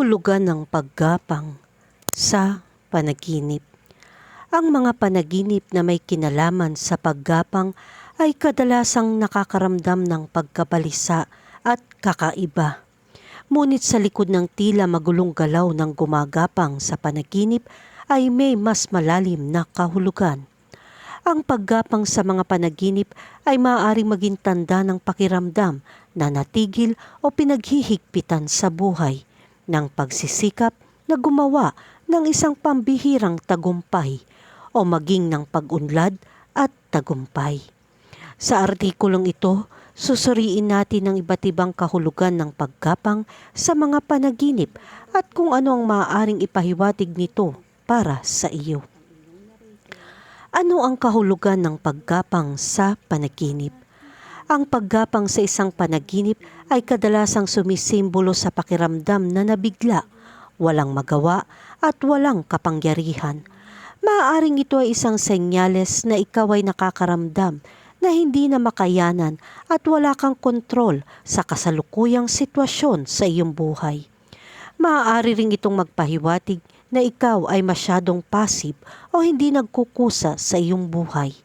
Kahulugan ng paggapang sa panaginip. Ang mga panaginip na may kinalaman sa paggapang ay kadalasang nakakaramdam ng pagkabalisa at kakaiba. Ngunit sa likod ng tila magulong galaw ng gumagapang sa panaginip ay may mas malalim na kahulugan. Ang paggapang sa mga panaginip ay maaaring maging tanda ng pakiramdam na natigil o pinaghihigpitan sa buhay ng pagsisikap na gumawa ng isang pambihirang tagumpay o maging ng pag-unlad at tagumpay. Sa artikulong ito, susuriin natin ang iba't ibang kahulugan ng paggapang sa mga panaginip at kung ano ang maaaring ipahiwatig nito para sa iyo. Ano ang kahulugan ng paggapang sa panaginip? Ang paggapang sa isang panaginip ay kadalasang sumisimbolo sa pakiramdam na nabigla, walang magawa at walang kapangyarihan. Maaaring ito ay isang senyales na ikaw ay nakakaramdam na hindi na makayanan at wala kang kontrol sa kasalukuyang sitwasyon sa iyong buhay. Maaari ring itong magpahiwatig na ikaw ay masyadong passive o hindi nagkukusa sa iyong buhay.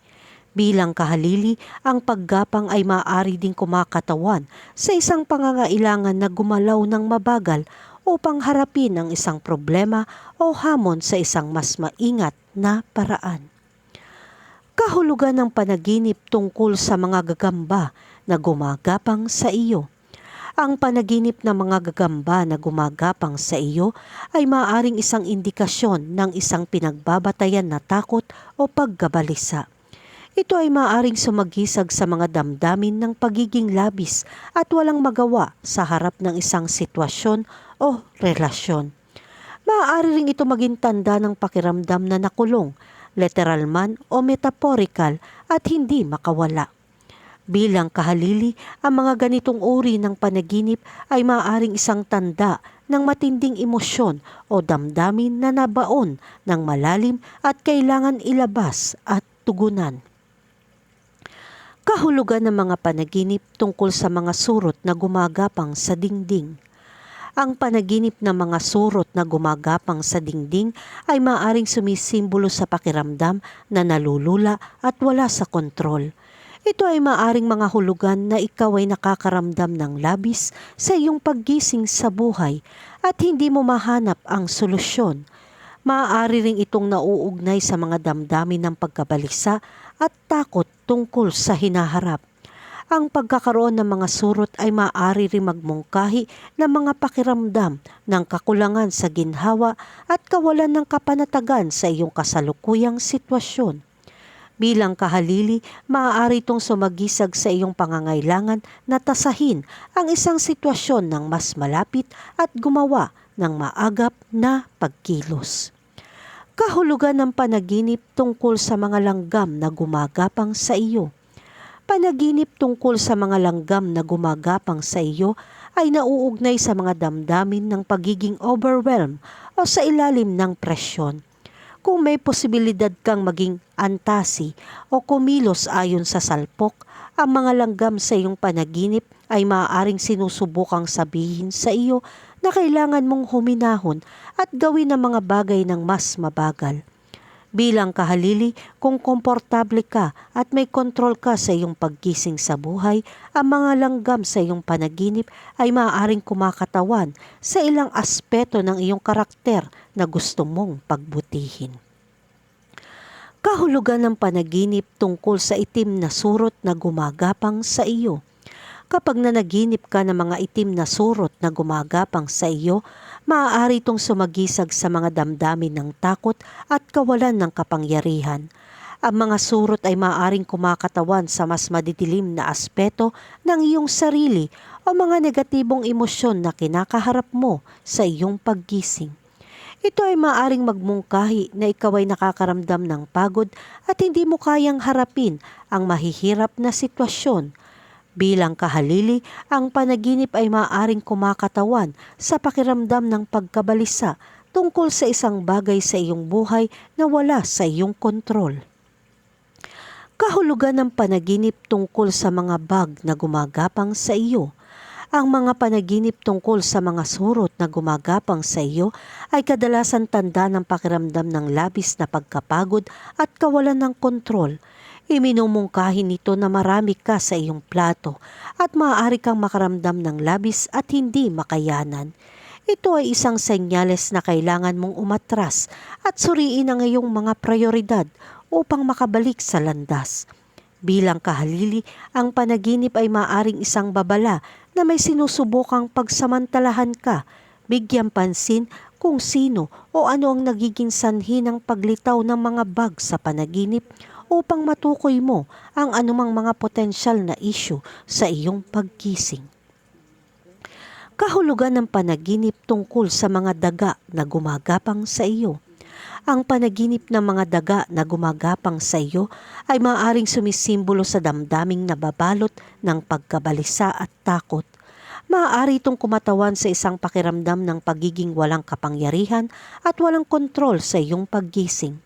Bilang kahalili, ang paggapang ay maaari ding kumakatawan sa isang pangangailangan na gumalaw ng mabagal upang harapin ang isang problema o hamon sa isang mas maingat na paraan. Kahulugan ng panaginip tungkol sa mga gagamba na gumagapang sa iyo. Ang panaginip ng mga gagamba na gumagapang sa iyo ay maaaring isang indikasyon ng isang pinagbabatayan na takot o paggabalisa. Ito ay maaaring sumagisag sa mga damdamin ng pagiging labis at walang magawa sa harap ng isang sitwasyon o relasyon. Maaari rin ito maging tanda ng pakiramdam na nakulong, literal man o metaphorical at hindi makawala. Bilang kahalili, ang mga ganitong uri ng panaginip ay maaaring isang tanda ng matinding emosyon o damdamin na nabaon ng malalim at kailangan ilabas at tugunan. Kahulugan ng mga panaginip tungkol sa mga surot na gumagapang sa dingding. Ang panaginip ng mga surot na gumagapang sa dingding ay maaaring sumisimbolo sa pakiramdam na nalulula at wala sa kontrol ito ay maaring mga hulugan na ikaw ay nakakaramdam ng labis sa iyong paggising sa buhay at hindi mo mahanap ang solusyon. Maaari ring itong nauugnay sa mga damdamin ng pagkabalisa at takot tungkol sa hinaharap. Ang pagkakaroon ng mga surot ay maaari rin magmungkahi ng mga pakiramdam ng kakulangan sa ginhawa at kawalan ng kapanatagan sa iyong kasalukuyang sitwasyon. Bilang kahalili, maaari itong sumagisag sa iyong pangangailangan na tasahin ang isang sitwasyon ng mas malapit at gumawa ng maagap na pagkilos. Kahulugan ng panaginip tungkol sa mga langgam na gumagapang sa iyo. Panaginip tungkol sa mga langgam na gumagapang sa iyo ay nauugnay sa mga damdamin ng pagiging overwhelmed o sa ilalim ng presyon kung may posibilidad kang maging antasi o kumilos ayon sa salpok, ang mga langgam sa iyong panaginip ay maaaring sinusubukang sabihin sa iyo na kailangan mong huminahon at gawin ang mga bagay ng mas mabagal. Bilang kahalili, kung komportable ka at may kontrol ka sa iyong paggising sa buhay, ang mga langgam sa iyong panaginip ay maaaring kumakatawan sa ilang aspeto ng iyong karakter na gusto mong pagbutihin. Kahulugan ng panaginip tungkol sa itim na surot na gumagapang sa iyo. Kapag nanaginip ka ng mga itim na surot na gumagapang sa iyo, maaari itong sumagisag sa mga damdamin ng takot at kawalan ng kapangyarihan. Ang mga surot ay maaaring kumakatawan sa mas madidilim na aspeto ng iyong sarili o mga negatibong emosyon na kinakaharap mo sa iyong paggising. Ito ay maaring magmungkahi na ikaw ay nakakaramdam ng pagod at hindi mo kayang harapin ang mahihirap na sitwasyon. Bilang kahalili, ang panaginip ay maaring kumakatawan sa pakiramdam ng pagkabalisa tungkol sa isang bagay sa iyong buhay na wala sa iyong kontrol. Kahulugan ng panaginip tungkol sa mga bag na gumagapang sa iyo Ang mga panaginip tungkol sa mga surot na gumagapang sa iyo ay kadalasan tanda ng pakiramdam ng labis na pagkapagod at kawalan ng kontrol. Iminumungkahi nito na marami ka sa iyong plato at maaari kang makaramdam ng labis at hindi makayanan. Ito ay isang senyales na kailangan mong umatras at suriin ang iyong mga prioridad upang makabalik sa landas. Bilang kahalili, ang panaginip ay maaring isang babala na may sinusubukang pagsamantalahan ka, bigyan pansin kung sino o ano ang nagiging sanhi ng paglitaw ng mga bag sa panaginip upang matukoy mo ang anumang mga potensyal na issue sa iyong pagkising kahulugan ng panaginip tungkol sa mga daga na gumagapang sa iyo. Ang panaginip ng mga daga na gumagapang sa iyo ay maaaring sumisimbolo sa damdaming nababalot ng pagkabalisa at takot. Maaari itong kumatawan sa isang pakiramdam ng pagiging walang kapangyarihan at walang kontrol sa iyong paggising.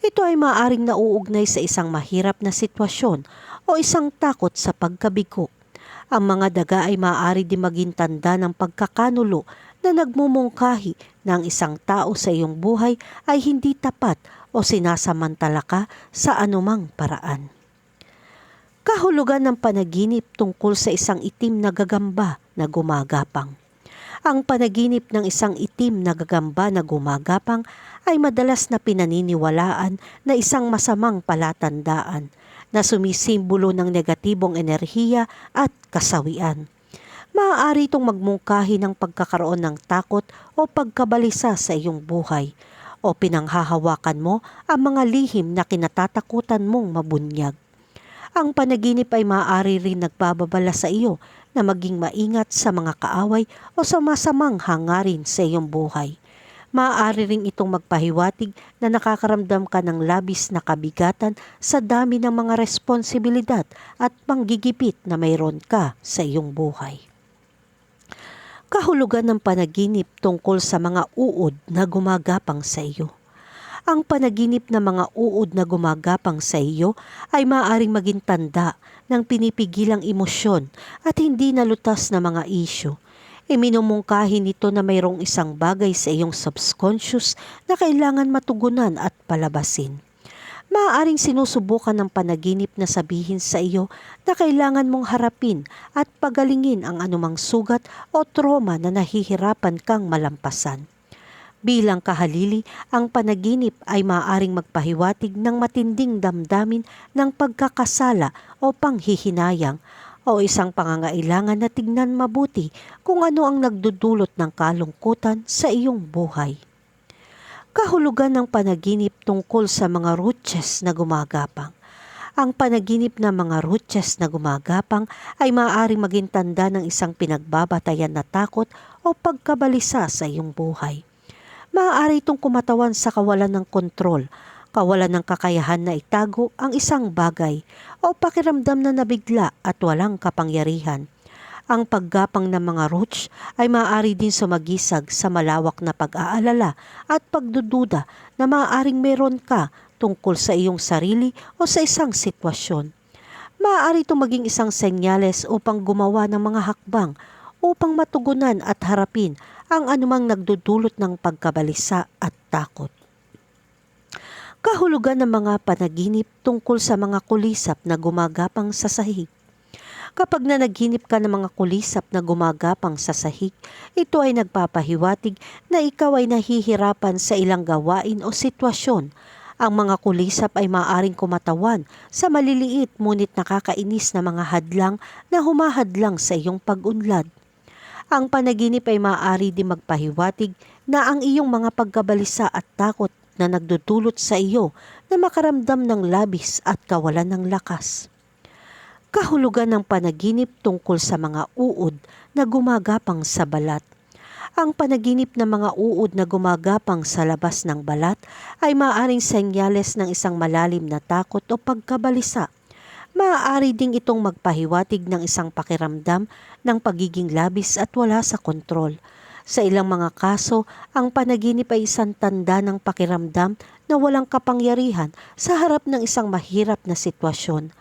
Ito ay maaaring nauugnay sa isang mahirap na sitwasyon o isang takot sa pagkabigo ang mga daga ay maaari din maging tanda ng pagkakanulo na nagmumungkahi na ang isang tao sa iyong buhay ay hindi tapat o sinasamantala ka sa anumang paraan. Kahulugan ng panaginip tungkol sa isang itim na gagamba na gumagapang. Ang panaginip ng isang itim na gagamba na gumagapang ay madalas na pinaniniwalaan na isang masamang palatandaan na sumisimbolo ng negatibong enerhiya at kasawian. Maaari itong magmungkahi ng pagkakaroon ng takot o pagkabalisa sa iyong buhay o pinanghahawakan mo ang mga lihim na kinatatakutan mong mabunyag. Ang panaginip ay maaari rin nagbababala sa iyo na maging maingat sa mga kaaway o sa masamang hangarin sa iyong buhay maaari ring itong magpahiwatig na nakakaramdam ka ng labis na kabigatan sa dami ng mga responsibilidad at panggigipit na mayroon ka sa iyong buhay. Kahulugan ng panaginip tungkol sa mga uod na gumagapang sa iyo. Ang panaginip ng mga uod na gumagapang sa iyo ay maaaring maging tanda ng pinipigilang emosyon at hindi nalutas na mga isyo Iminumungkahi nito na mayroong isang bagay sa iyong subconscious na kailangan matugunan at palabasin. Maaaring sinusubukan ng panaginip na sabihin sa iyo na kailangan mong harapin at pagalingin ang anumang sugat o trauma na nahihirapan kang malampasan. Bilang kahalili, ang panaginip ay maaaring magpahiwatig ng matinding damdamin ng pagkakasala o panghihinayang o isang pangangailangan na tignan mabuti kung ano ang nagdudulot ng kalungkutan sa iyong buhay. Kahulugan ng panaginip tungkol sa mga roaches na gumagapang. Ang panaginip ng mga roaches na gumagapang ay maaaring maging tanda ng isang pinagbabatayan na takot o pagkabalisa sa iyong buhay. Maaari itong kumatawan sa kawalan ng kontrol kawalan ng kakayahan na itago ang isang bagay o pakiramdam na nabigla at walang kapangyarihan. Ang paggapang ng mga roach ay maaari din sumagisag sa malawak na pag-aalala at pagdududa na maaaring meron ka tungkol sa iyong sarili o sa isang sitwasyon. Maaari itong maging isang senyales upang gumawa ng mga hakbang upang matugunan at harapin ang anumang nagdudulot ng pagkabalisa at takot kahulugan ng mga panaginip tungkol sa mga kulisap na gumagapang sa sahig. Kapag nanaginip ka ng mga kulisap na gumagapang sa sahig, ito ay nagpapahiwatig na ikaw ay nahihirapan sa ilang gawain o sitwasyon. Ang mga kulisap ay maaring kumatawan sa maliliit ngunit nakakainis na mga hadlang na humahadlang sa iyong pag-unlad. Ang panaginip ay maaari din magpahiwatig na ang iyong mga pagkabalisa at takot na nagdudulot sa iyo na makaramdam ng labis at kawalan ng lakas. Kahulugan ng panaginip tungkol sa mga uod na gumagapang sa balat. Ang panaginip ng mga uod na gumagapang sa labas ng balat ay maaaring senyales ng isang malalim na takot o pagkabalisa. Maaari ding itong magpahiwatig ng isang pakiramdam ng pagiging labis at wala sa kontrol sa ilang mga kaso, ang panaginip ay isang tanda ng pakiramdam na walang kapangyarihan sa harap ng isang mahirap na sitwasyon.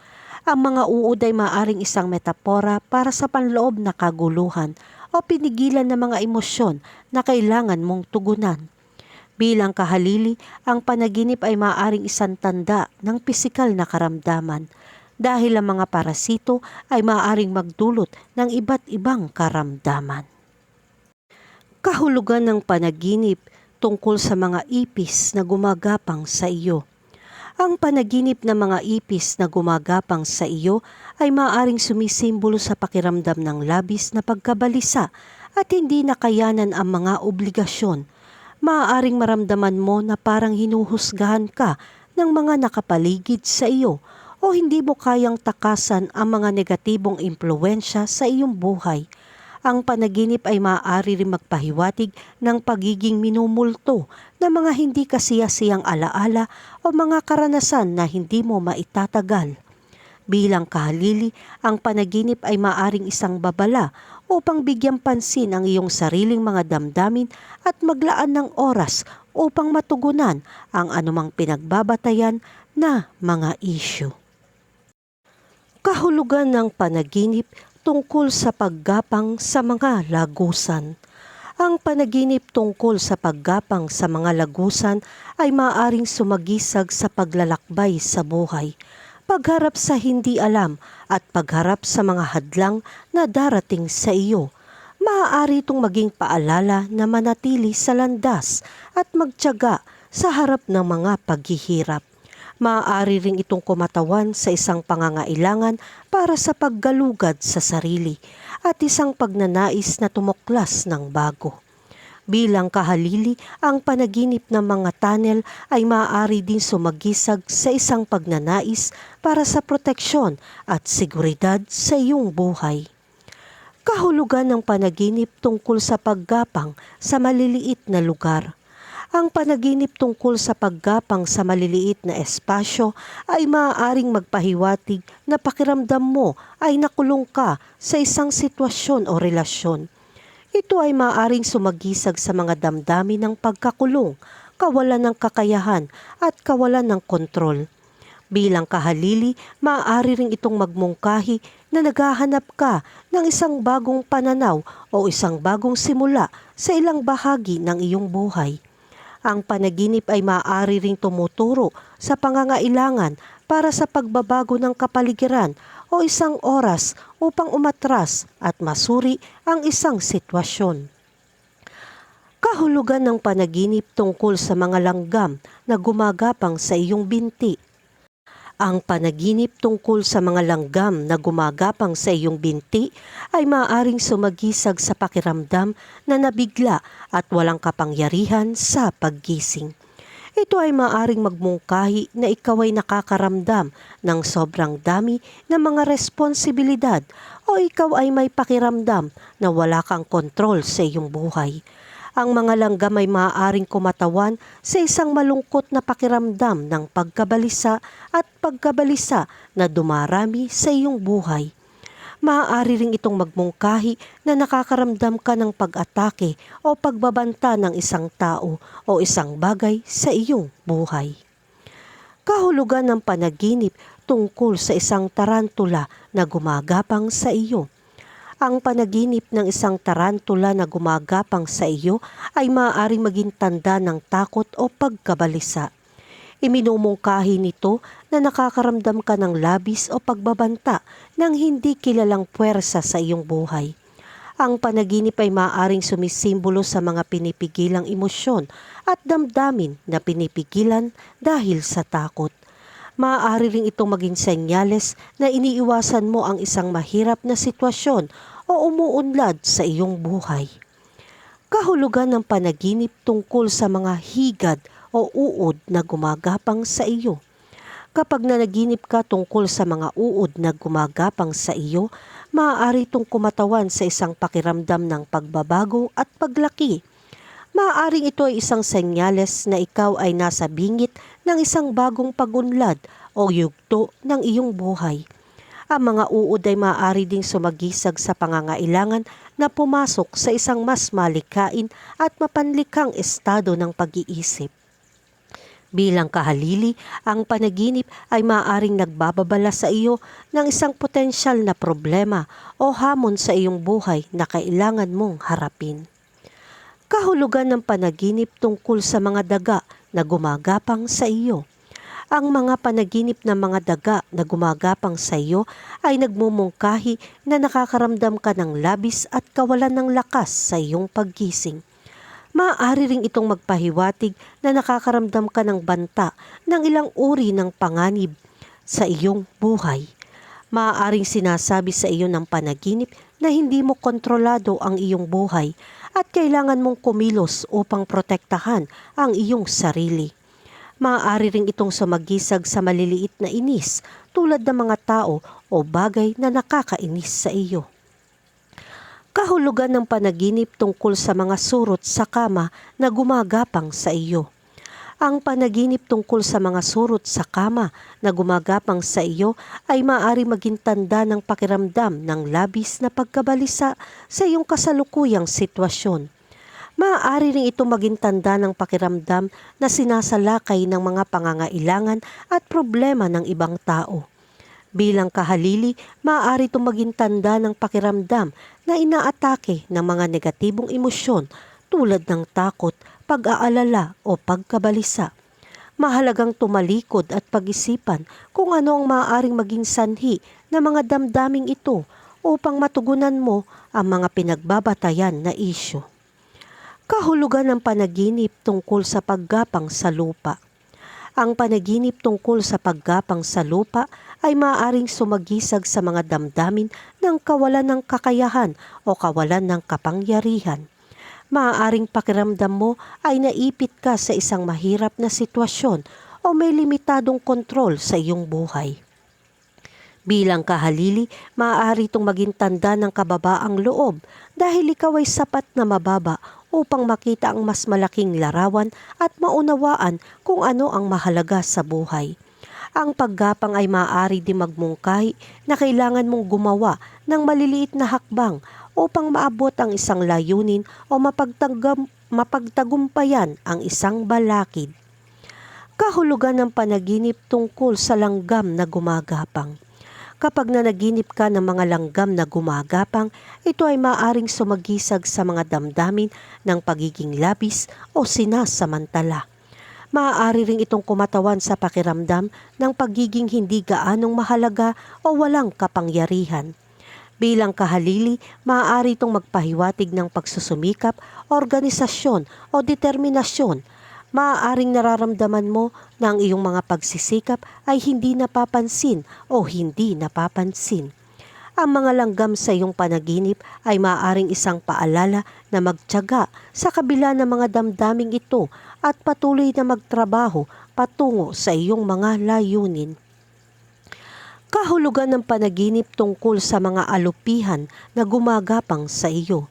Ang mga uod ay maaring isang metapora para sa panloob na kaguluhan o pinigilan ng mga emosyon na kailangan mong tugunan. Bilang kahalili, ang panaginip ay maaring isang tanda ng pisikal na karamdaman dahil ang mga parasito ay maaring magdulot ng iba't ibang karamdaman. Kahulugan ng panaginip tungkol sa mga ipis na gumagapang sa iyo. Ang panaginip ng mga ipis na gumagapang sa iyo ay maaaring sumisimbolo sa pakiramdam ng labis na pagkabalisa at hindi nakayanan ang mga obligasyon. Maaaring maramdaman mo na parang hinuhusgahan ka ng mga nakapaligid sa iyo o hindi mo kayang takasan ang mga negatibong impluensya sa iyong buhay ang panaginip ay maaari rin magpahiwatig ng pagiging minumulto ng mga hindi kasiyasiyang alaala o mga karanasan na hindi mo maitatagal. Bilang kahalili, ang panaginip ay maaring isang babala upang bigyan pansin ang iyong sariling mga damdamin at maglaan ng oras upang matugunan ang anumang pinagbabatayan na mga issue. Kahulugan ng panaginip tungkol sa paggapang sa mga lagusan. Ang panaginip tungkol sa paggapang sa mga lagusan ay maaaring sumagisag sa paglalakbay sa buhay, pagharap sa hindi alam at pagharap sa mga hadlang na darating sa iyo. Maaari itong maging paalala na manatili sa landas at magtyaga sa harap ng mga paghihirap maaari ring itong kumatawan sa isang pangangailangan para sa paggalugad sa sarili at isang pagnanais na tumuklas ng bago. Bilang kahalili, ang panaginip ng mga tunnel ay maaari din sumagisag sa isang pagnanais para sa proteksyon at seguridad sa iyong buhay. Kahulugan ng panaginip tungkol sa paggapang sa maliliit na lugar – ang panaginip tungkol sa paggapang sa maliliit na espasyo ay maaaring magpahiwatig na pakiramdam mo ay nakulong ka sa isang sitwasyon o relasyon. Ito ay maaaring sumagisag sa mga damdamin ng pagkakulong, kawalan ng kakayahan at kawalan ng kontrol. Bilang kahalili, maaari ring itong magmungkahi na naghahanap ka ng isang bagong pananaw o isang bagong simula sa ilang bahagi ng iyong buhay. Ang panaginip ay maaari ring tumuturo sa pangangailangan para sa pagbabago ng kapaligiran o isang oras upang umatras at masuri ang isang sitwasyon. Kahulugan ng panaginip tungkol sa mga langgam na gumagapang sa iyong binti ang panaginip tungkol sa mga langgam na gumagapang sa iyong binti ay maaaring sumagisag sa pakiramdam na nabigla at walang kapangyarihan sa paggising. Ito ay maaaring magmungkahi na ikaw ay nakakaramdam ng sobrang dami ng mga responsibilidad o ikaw ay may pakiramdam na wala kang kontrol sa iyong buhay ang mga langgam ay maaaring kumatawan sa isang malungkot na pakiramdam ng pagkabalisa at pagkabalisa na dumarami sa iyong buhay. Maaari ring itong magmungkahi na nakakaramdam ka ng pag-atake o pagbabanta ng isang tao o isang bagay sa iyong buhay. Kahulugan ng panaginip tungkol sa isang tarantula na gumagapang sa iyo ang panaginip ng isang tarantula na gumagapang sa iyo ay maaaring maging tanda ng takot o pagkabalisa. Iminumungkahi nito na nakakaramdam ka ng labis o pagbabanta ng hindi kilalang puwersa sa iyong buhay. Ang panaginip ay maaaring sumisimbolo sa mga pinipigilang emosyon at damdamin na pinipigilan dahil sa takot maaari rin itong maging senyales na iniiwasan mo ang isang mahirap na sitwasyon o umuunlad sa iyong buhay. Kahulugan ng panaginip tungkol sa mga higad o uod na gumagapang sa iyo. Kapag nanaginip ka tungkol sa mga uod na gumagapang sa iyo, maaari itong kumatawan sa isang pakiramdam ng pagbabago at paglaki Maaaring ito ay isang senyales na ikaw ay nasa bingit ng isang bagong pagunlad o yugto ng iyong buhay. Ang mga uod ay maaari ding sumagisag sa pangangailangan na pumasok sa isang mas malikain at mapanlikang estado ng pag-iisip. Bilang kahalili, ang panaginip ay maaaring nagbababala sa iyo ng isang potensyal na problema o hamon sa iyong buhay na kailangan mong harapin. Kahulugan ng panaginip tungkol sa mga daga na gumagapang sa iyo. Ang mga panaginip ng mga daga na gumagapang sa iyo ay nagmumungkahi na nakakaramdam ka ng labis at kawalan ng lakas sa iyong paggising. Maaari ring itong magpahiwatig na nakakaramdam ka ng banta ng ilang uri ng panganib sa iyong buhay. Maaaring sinasabi sa iyo ng panaginip na hindi mo kontrolado ang iyong buhay at kailangan mong kumilos upang protektahan ang iyong sarili. Maaari ring itong sumagisag sa maliliit na inis tulad ng mga tao o bagay na nakakainis sa iyo. Kahulugan ng panaginip tungkol sa mga surot sa kama na gumagapang sa iyo. Ang panaginip tungkol sa mga surot sa kama na gumagapang sa iyo ay maaari maging tanda ng pakiramdam ng labis na pagkabalisa sa iyong kasalukuyang sitwasyon. Maaari rin ito maging tanda ng pakiramdam na sinasalakay ng mga pangangailangan at problema ng ibang tao. Bilang kahalili, maaari itong maging tanda ng pakiramdam na inaatake ng mga negatibong emosyon tulad ng takot, pag-aalala o pagkabalisa. Mahalagang tumalikod at pag-isipan kung ano ang maaaring maging sanhi ng mga damdaming ito upang matugunan mo ang mga pinagbabatayan na isyo. Kahulugan ng panaginip tungkol sa paggapang sa lupa. Ang panaginip tungkol sa paggapang sa lupa ay maaaring sumagisag sa mga damdamin ng kawalan ng kakayahan o kawalan ng kapangyarihan. Maaaring pakiramdam mo ay naipit ka sa isang mahirap na sitwasyon o may limitadong kontrol sa iyong buhay. Bilang kahalili, maaari itong maging tanda ng kababaang loob dahil ikaw ay sapat na mababa upang makita ang mas malaking larawan at maunawaan kung ano ang mahalaga sa buhay. Ang paggapang ay maaari din magmungkahi na kailangan mong gumawa ng maliliit na hakbang upang maabot ang isang layunin o mapagtagam, mapagtagumpayan ang isang balakid. Kahulugan ng panaginip tungkol sa langgam na gumagapang. Kapag nanaginip ka ng mga langgam na gumagapang, ito ay maaring sumagisag sa mga damdamin ng pagiging labis o sinasamantala. Maaari ring itong kumatawan sa pakiramdam ng pagiging hindi gaanong mahalaga o walang kapangyarihan. Bilang kahalili, maaari itong magpahiwatig ng pagsusumikap, organisasyon o determinasyon maaaring nararamdaman mo na ang iyong mga pagsisikap ay hindi napapansin o hindi napapansin. Ang mga langgam sa iyong panaginip ay maaaring isang paalala na magtyaga sa kabila ng mga damdaming ito at patuloy na magtrabaho patungo sa iyong mga layunin. Kahulugan ng panaginip tungkol sa mga alupihan na gumagapang sa iyo.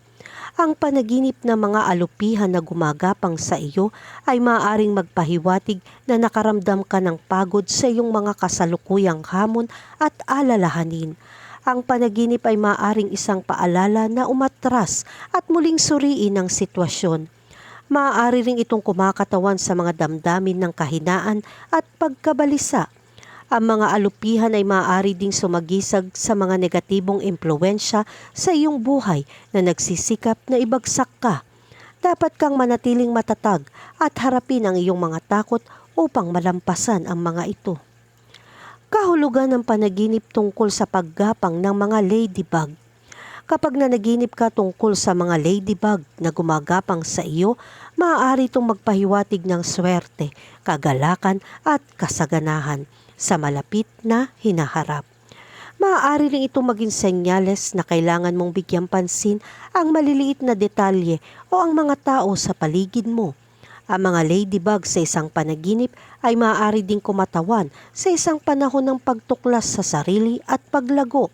Ang panaginip ng mga alupihan na gumagapang sa iyo ay maaaring magpahiwatig na nakaramdam ka ng pagod sa iyong mga kasalukuyang hamon at alalahanin. Ang panaginip ay maaaring isang paalala na umatras at muling suriin ang sitwasyon. Maaari ring itong kumakatawan sa mga damdamin ng kahinaan at pagkabalisa ang mga alupihan ay maaari ding sumagisag sa mga negatibong impluensya sa iyong buhay na nagsisikap na ibagsak ka. Dapat kang manatiling matatag at harapin ang iyong mga takot upang malampasan ang mga ito. Kahulugan ng panaginip tungkol sa paggapang ng mga ladybug. Kapag nanaginip ka tungkol sa mga ladybug na gumagapang sa iyo, maaari itong magpahiwatig ng swerte, kagalakan at kasaganahan sa malapit na hinaharap. Maaari rin ito maging senyales na kailangan mong bigyan pansin ang maliliit na detalye o ang mga tao sa paligid mo. Ang mga ladybug sa isang panaginip ay maaari ding kumatawan sa isang panahon ng pagtuklas sa sarili at paglago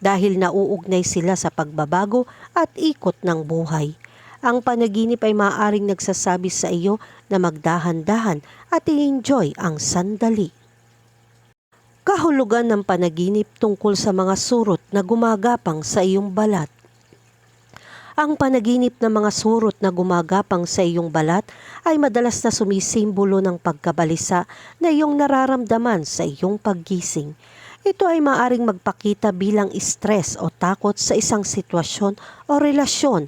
dahil nauugnay sila sa pagbabago at ikot ng buhay. Ang panaginip ay maaaring nagsasabi sa iyo na magdahan-dahan at i-enjoy ang sandali. Kahulugan ng panaginip tungkol sa mga surot na gumagapang sa iyong balat. Ang panaginip ng mga surot na gumagapang sa iyong balat ay madalas na sumisimbolo ng pagkabalisa na iyong nararamdaman sa iyong paggising. Ito ay maaring magpakita bilang stress o takot sa isang sitwasyon o relasyon.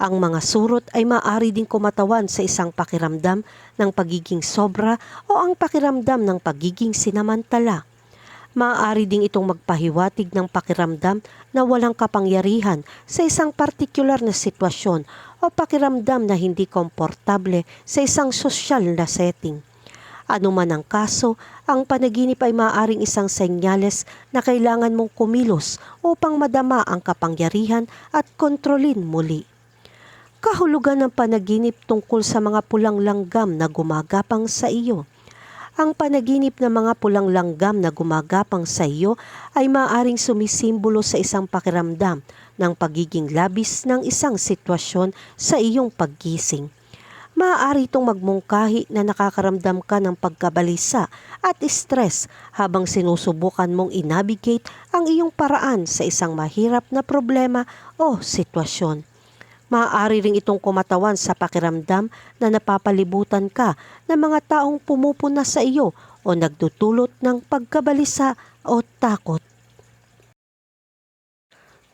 Ang mga surot ay maaari ding kumatawan sa isang pakiramdam ng pagiging sobra o ang pakiramdam ng pagiging sinamantala maaari ding itong magpahiwatig ng pakiramdam na walang kapangyarihan sa isang partikular na sitwasyon o pakiramdam na hindi komportable sa isang sosyal na setting. Ano man ang kaso, ang panaginip ay maaaring isang senyales na kailangan mong kumilos upang madama ang kapangyarihan at kontrolin muli. Kahulugan ng panaginip tungkol sa mga pulang langgam na gumagapang sa iyo – ang panaginip ng mga pulang langgam na gumagapang sa iyo ay maaaring sumisimbolo sa isang pakiramdam ng pagiging labis ng isang sitwasyon sa iyong paggising. Maaari itong magmungkahi na nakakaramdam ka ng pagkabalisa at stress habang sinusubukan mong inavigate ang iyong paraan sa isang mahirap na problema o sitwasyon. Maaari ring itong kumatawan sa pakiramdam na napapalibutan ka ng mga taong pumupuna sa iyo o nagdudulot ng pagkabalisa o takot.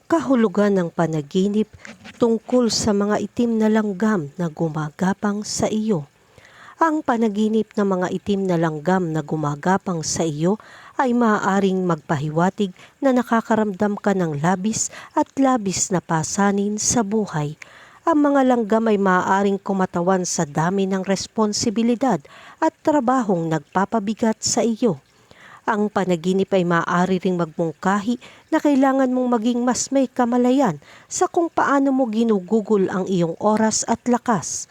Kahulugan ng panaginip tungkol sa mga itim na langgam na gumagapang sa iyo. Ang panaginip ng mga itim na langgam na gumagapang sa iyo ay maaaring magpahiwatig na nakakaramdam ka ng labis at labis na pasanin sa buhay. Ang mga langgam ay maaaring kumatawan sa dami ng responsibilidad at trabahong nagpapabigat sa iyo. Ang panaginip ay maaari ring magmungkahi na kailangan mong maging mas may kamalayan sa kung paano mo ginugugol ang iyong oras at lakas.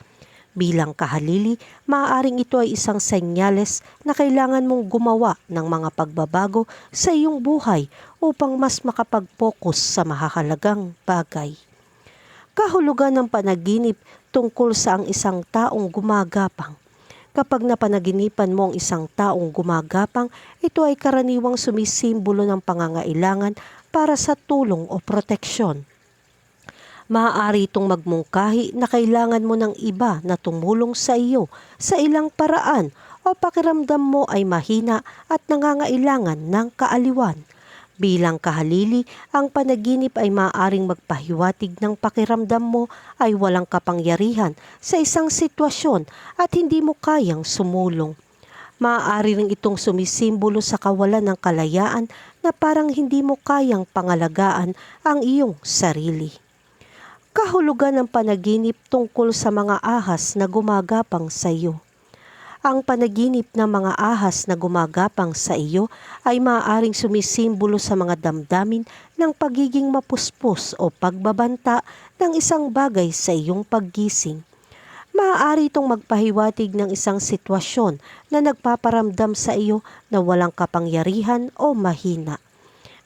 Bilang kahalili, maaaring ito ay isang senyales na kailangan mong gumawa ng mga pagbabago sa iyong buhay upang mas makapag-focus sa mahahalagang bagay. Kahulugan ng panaginip tungkol sa ang isang taong gumagapang. Kapag napanaginipan mo ang isang taong gumagapang, ito ay karaniwang sumisimbolo ng pangangailangan para sa tulong o proteksyon maaari itong magmungkahi na kailangan mo ng iba na tumulong sa iyo sa ilang paraan o pakiramdam mo ay mahina at nangangailangan ng kaaliwan. Bilang kahalili, ang panaginip ay maaaring magpahiwatig ng pakiramdam mo ay walang kapangyarihan sa isang sitwasyon at hindi mo kayang sumulong. Maaari ring itong sumisimbolo sa kawalan ng kalayaan na parang hindi mo kayang pangalagaan ang iyong sarili kahulugan ng panaginip tungkol sa mga ahas na gumagapang sa iyo. Ang panaginip ng mga ahas na gumagapang sa iyo ay maaaring sumisimbolo sa mga damdamin ng pagiging mapuspos o pagbabanta ng isang bagay sa iyong paggising. Maaari itong magpahiwatig ng isang sitwasyon na nagpaparamdam sa iyo na walang kapangyarihan o mahina.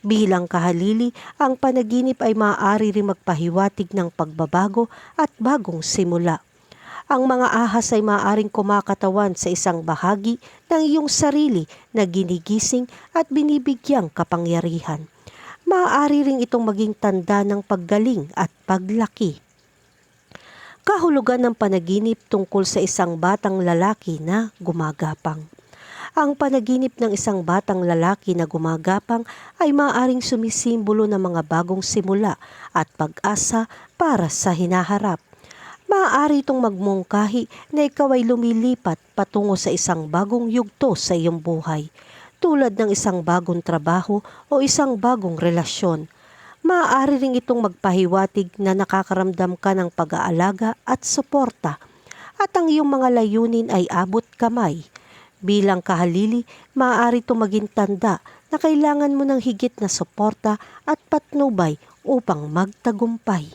Bilang kahalili, ang panaginip ay maaari rin magpahiwatig ng pagbabago at bagong simula. Ang mga ahas ay maaaring kumakatawan sa isang bahagi ng iyong sarili na ginigising at binibigyang kapangyarihan. Maaari rin itong maging tanda ng paggaling at paglaki. Kahulugan ng panaginip tungkol sa isang batang lalaki na gumagapang. Ang panaginip ng isang batang lalaki na gumagapang ay maaaring sumisimbolo ng mga bagong simula at pag-asa para sa hinaharap. Maaari itong magmungkahi na ikaw ay lumilipat patungo sa isang bagong yugto sa iyong buhay, tulad ng isang bagong trabaho o isang bagong relasyon. Maaari ring itong magpahiwatig na nakakaramdam ka ng pag-aalaga at suporta at ang iyong mga layunin ay abot kamay Bilang kahalili, maaari ito maging tanda na kailangan mo ng higit na suporta at patnubay upang magtagumpay.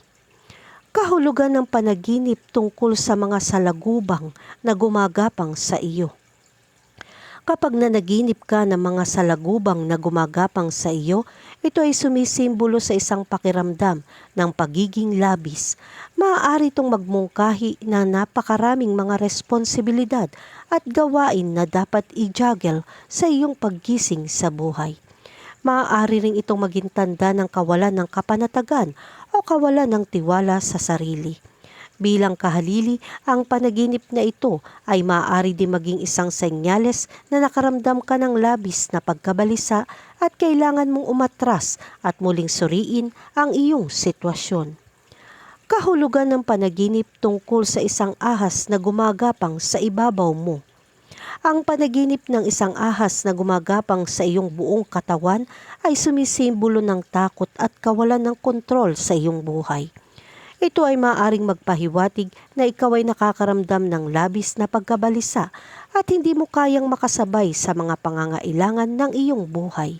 Kahulugan ng panaginip tungkol sa mga salagubang na gumagapang sa iyo. Kapag nanaginip ka ng mga salagubang na gumagapang sa iyo, ito ay sumisimbolo sa isang pakiramdam ng pagiging labis. Maaari itong magmungkahi na napakaraming mga responsibilidad at gawain na dapat i-juggle sa iyong paggising sa buhay. Maaari ring itong maging tanda ng kawalan ng kapanatagan o o kawalan ng tiwala sa sarili. Bilang kahalili, ang panaginip na ito ay maaari din maging isang senyales na nakaramdam ka ng labis na pagkabalisa at kailangan mong umatras at muling suriin ang iyong sitwasyon. Kahulugan ng panaginip tungkol sa isang ahas na gumagapang sa ibabaw mo. Ang panaginip ng isang ahas na gumagapang sa iyong buong katawan ay sumisimbolo ng takot at kawalan ng kontrol sa iyong buhay. Ito ay maaaring magpahiwatig na ikaw ay nakakaramdam ng labis na pagkabalisa at hindi mo kayang makasabay sa mga pangangailangan ng iyong buhay.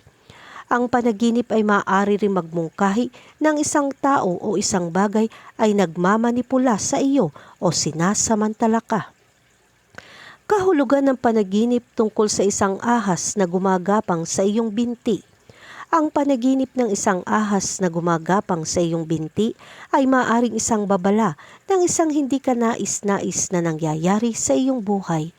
Ang panaginip ay maaari rin magmungkahi ng isang tao o isang bagay ay nagmamanipula sa iyo o sinasamantala ka. Kahulugan ng panaginip tungkol sa isang ahas na gumagapang sa iyong binti. Ang panaginip ng isang ahas na gumagapang sa iyong binti ay maaaring isang babala ng isang hindi ka nais-nais na nangyayari sa iyong buhay.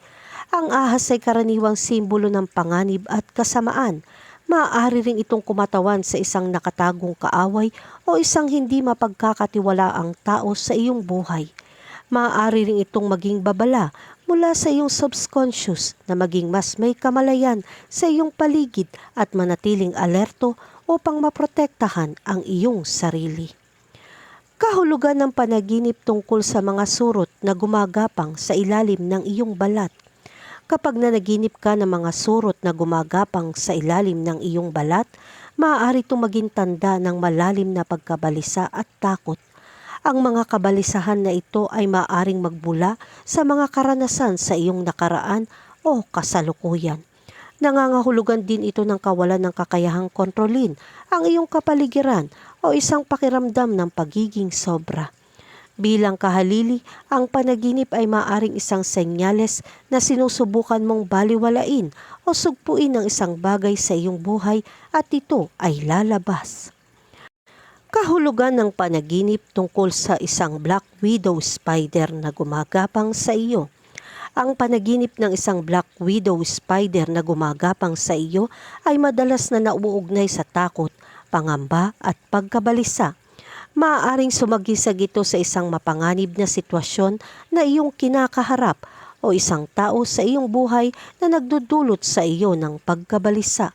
Ang ahas ay karaniwang simbolo ng panganib at kasamaan. Maaari ring itong kumatawan sa isang nakatagong kaaway o isang hindi mapagkakatiwalaang tao sa iyong buhay. Maaari ring itong maging babala mula sa iyong subconscious na maging mas may kamalayan sa iyong paligid at manatiling alerto upang maprotektahan ang iyong sarili. Kahulugan ng panaginip tungkol sa mga surot na gumagapang sa ilalim ng iyong balat. Kapag nanaginip ka ng mga surot na gumagapang sa ilalim ng iyong balat, maaari itong maging tanda ng malalim na pagkabalisa at takot. Ang mga kabalisahan na ito ay maaring magbula sa mga karanasan sa iyong nakaraan o kasalukuyan. Nangangahulugan din ito ng kawalan ng kakayahang kontrolin ang iyong kapaligiran o isang pakiramdam ng pagiging sobra. Bilang kahalili, ang panaginip ay maaring isang senyales na sinusubukan mong baliwalain o sugpuin ng isang bagay sa iyong buhay at ito ay lalabas. Kahulugan ng panaginip tungkol sa isang black widow spider na gumagapang sa iyo. Ang panaginip ng isang black widow spider na gumagapang sa iyo ay madalas na nauugnay sa takot, pangamba at pagkabalisa. Maaaring sumagisag ito sa isang mapanganib na sitwasyon na iyong kinakaharap o isang tao sa iyong buhay na nagdudulot sa iyo ng pagkabalisa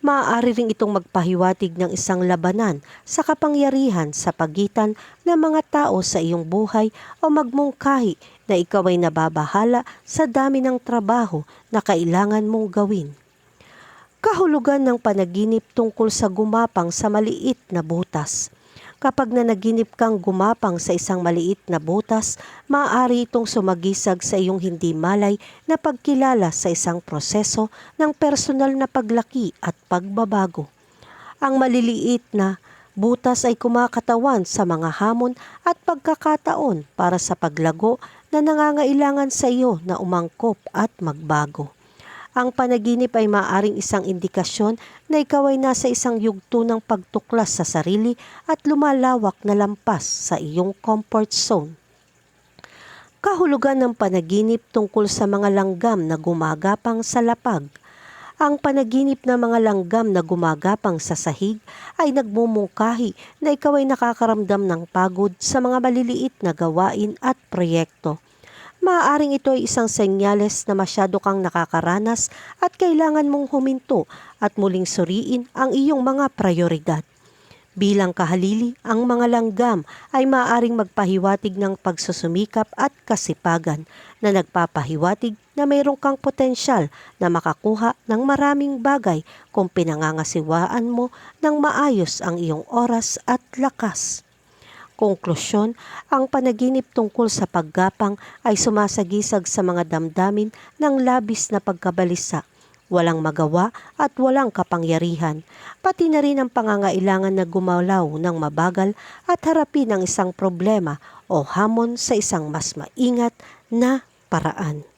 maaari ring itong magpahiwatig ng isang labanan sa kapangyarihan sa pagitan ng mga tao sa iyong buhay o magmungkahi na ikaw ay nababahala sa dami ng trabaho na kailangan mong gawin. Kahulugan ng panaginip tungkol sa gumapang sa maliit na butas. Kapag nanaginip kang gumapang sa isang maliit na butas, maaari itong sumagisag sa iyong hindi malay na pagkilala sa isang proseso ng personal na paglaki at pagbabago. Ang maliliit na butas ay kumakatawan sa mga hamon at pagkakataon para sa paglago na nangangailangan sa iyo na umangkop at magbago. Ang panaginip ay maaring isang indikasyon na ikaw ay nasa isang yugto ng pagtuklas sa sarili at lumalawak na lampas sa iyong comfort zone. Kahulugan ng panaginip tungkol sa mga langgam na gumagapang sa lapag. Ang panaginip ng mga langgam na gumagapang sa sahig ay nagmumungkahi na ikaw ay nakakaramdam ng pagod sa mga maliliit na gawain at proyekto maaaring ito ay isang senyales na masyado kang nakakaranas at kailangan mong huminto at muling suriin ang iyong mga prioridad. Bilang kahalili, ang mga langgam ay maaaring magpahiwatig ng pagsusumikap at kasipagan na nagpapahiwatig na mayroon kang potensyal na makakuha ng maraming bagay kung pinangangasiwaan mo ng maayos ang iyong oras at lakas. Konklusyon, ang panaginip tungkol sa paggapang ay sumasagisag sa mga damdamin ng labis na pagkabalisa, walang magawa at walang kapangyarihan, pati na rin ang pangangailangan na gumalaw ng mabagal at harapin ang isang problema o hamon sa isang mas maingat na paraan.